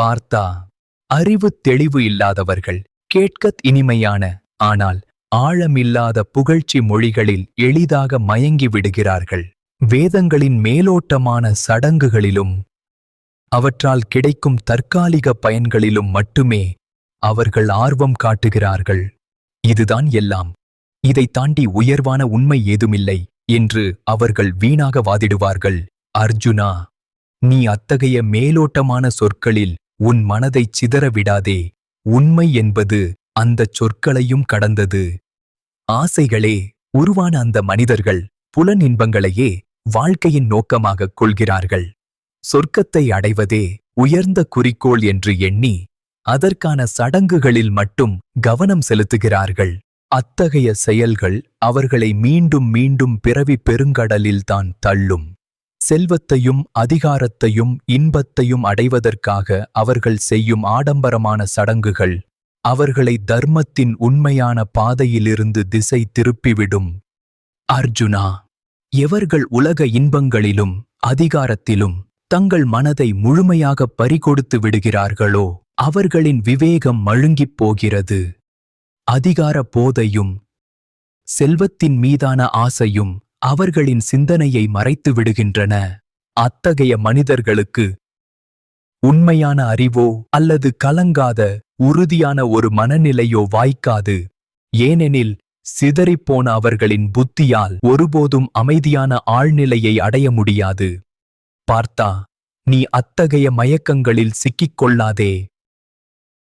பார்த்தா அறிவு தெளிவு இல்லாதவர்கள். கேட்கத் இனிமையான ஆனால் ஆழமில்லாத புகழ்ச்சி மொழிகளில் எளிதாக மயங்கி விடுகிறார்கள். வேதங்களின் மேலோட்டமான சடங்குகளிலும் அவற்றால் கிடைக்கும் தற்காலிக பயன்களிலும் மட்டுமே அவர்கள் ஆர்வம் காட்டுகிறார்கள். இதுதான் எல்லாம். இதை தாண்டி உயர்வான உண்மை ஏதுமில்லை என்று அவர்கள் வீணாக வாதிடுவார்கள். அர்ஜுனா நீ அத்தகைய மேலோட்டமான சொற்களில் உன் மனதைச் சிதற விடாதே உண்மை என்பது அந்தச் சொற்களையும் கடந்தது. ஆசைகளே உருவான அந்த மனிதர்கள் புலன் இன்பங்களையே வாழ்க்கையின் நோக்கமாகக் கொள்கிறார்கள். சொர்க்கத்தை அடைவதே உயர்ந்த குறிக்கோள் என்று எண்ணி அதற்கான சடங்குகளில் மட்டும் கவனம் செலுத்துகிறார்கள். அத்தகைய செயல்கள் அவர்களை மீண்டும் மீண்டும் பிறவி பெருங்கடலில்தான் தள்ளும். செல்வத்தையும் அதிகாரத்தையும் இன்பத்தையும் அடைவதற்காக அவர்கள் செய்யும் ஆடம்பரமான சடங்குகள் அவர்களை தர்மத்தின் உண்மையான பாதையிலிருந்து திசை திருப்பிவிடும். அர்ஜுனா எவர்கள் உலக இன்பங்களிலும் அதிகாரத்திலும் தங்கள் மனதை முழுமையாக பறிகொடுத்து விடுகிறார்களோ அவர்களின் விவேகம் மழுங்கிப் போகிறது. அதிகார போதையும் செல்வத்தின் மீதான ஆசையும் அவர்களின் சிந்தனையை மறைத்து விடுகின்றன. அத்தகைய மனிதர்களுக்கு உண்மையான அறிவோ அல்லது கலங்காத உறுதியான ஒரு மனநிலையோ வாய்க்காது. ஏனெனில் சிதறிப்போன அவர்களின் புத்தியால் ஒருபோதும் அமைதியான ஆழ்நிலையை அடைய முடியாது. பார்த்தா நீ அத்தகைய மயக்கங்களில் சிக்கிக் கொள்ளாதே.